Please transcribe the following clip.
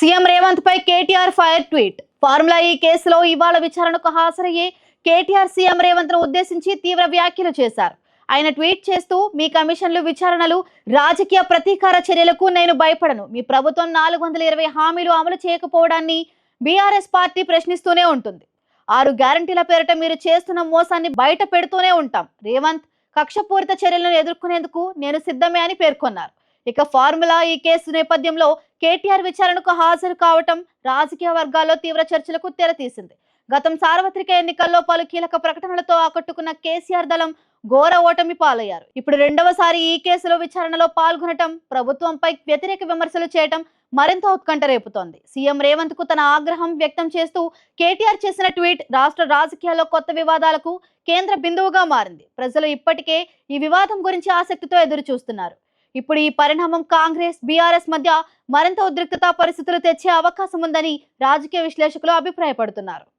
CM Revanth పై KTR fire tweet. Formula E కేసులో ఇవాళ విచారణకు హాజరయ్యే కేటీఆర్ సీఎం రేవంత్ను ఉద్దేశించి తీవ్ర వ్యాఖ్యలు చేశారు. ఆయన ట్వీట్ చేస్తూ మీ కమిషన్లు విచారణలు రాజకీయ ప్రతీకార చర్యలకు నేను భయపడను. మీ ప్రభుత్వం నాలుగు వందల ఇరవై హామీలు అమలు చేయకపోవడాన్ని బీఆర్ఎస్ పార్టీ ప్రశ్నిస్తూనే ఉంటుంది. ఆరు గ్యారంటీల పేరిట మీరు చేస్తున్న మోసాన్ని బయట పెడుతూనే ఉంటాం. రేవంత్ కక్షపూరిత చర్యలను ఎదుర్కొనేందుకు నేను సిద్ధమే అని పేర్కొన్నారు. ఇక ఫార్ములా ఈ కేసు నేపథ్యంలో కేటీఆర్ విచారణకు హాజరు కావటం రాజకీయ వర్గాల్లో తీవ్ర చర్చలకు తెరతీసింది. గతం సార్వత్రిక ఎన్నికల్లో పలు కీలక ప్రకటనలతో ఆకట్టుకున్న కేసీఆర్ దళం ఘోర ఓటమి పాలయ్యారు. ఇప్పుడు రెండవసారి ఈ కేసులో విచారణలో పాల్గొనటం ప్రభుత్వంపై వ్యతిరేక విమర్శలు చేయటం మరింత ఉత్కంఠ రేపుతోంది సీఎం రేవంత్కు తన ఆగ్రహం వ్యక్తం చేస్తూ కేటీఆర్ చేసిన ట్వీట్ రాష్ట్ర రాజకీయాల్లో కొత్త వివాదాలకు కేంద్ర బిందువుగా మారింది. ప్రజలు ఇప్పటికే ఈ వివాదం గురించి ఆసక్తితో ఎదురు చూస్తున్నారు ఇప్పుడు ఈ పరిణామం కాంగ్రెస్ బీఆర్ఎస్ మధ్య మరింత ఉద్రిక్తత పరిస్థితులు తెచ్చే అవకాశం ఉందని రాజకీయ విశ్లేషకులు అభిప్రాయపడుతున్నారు.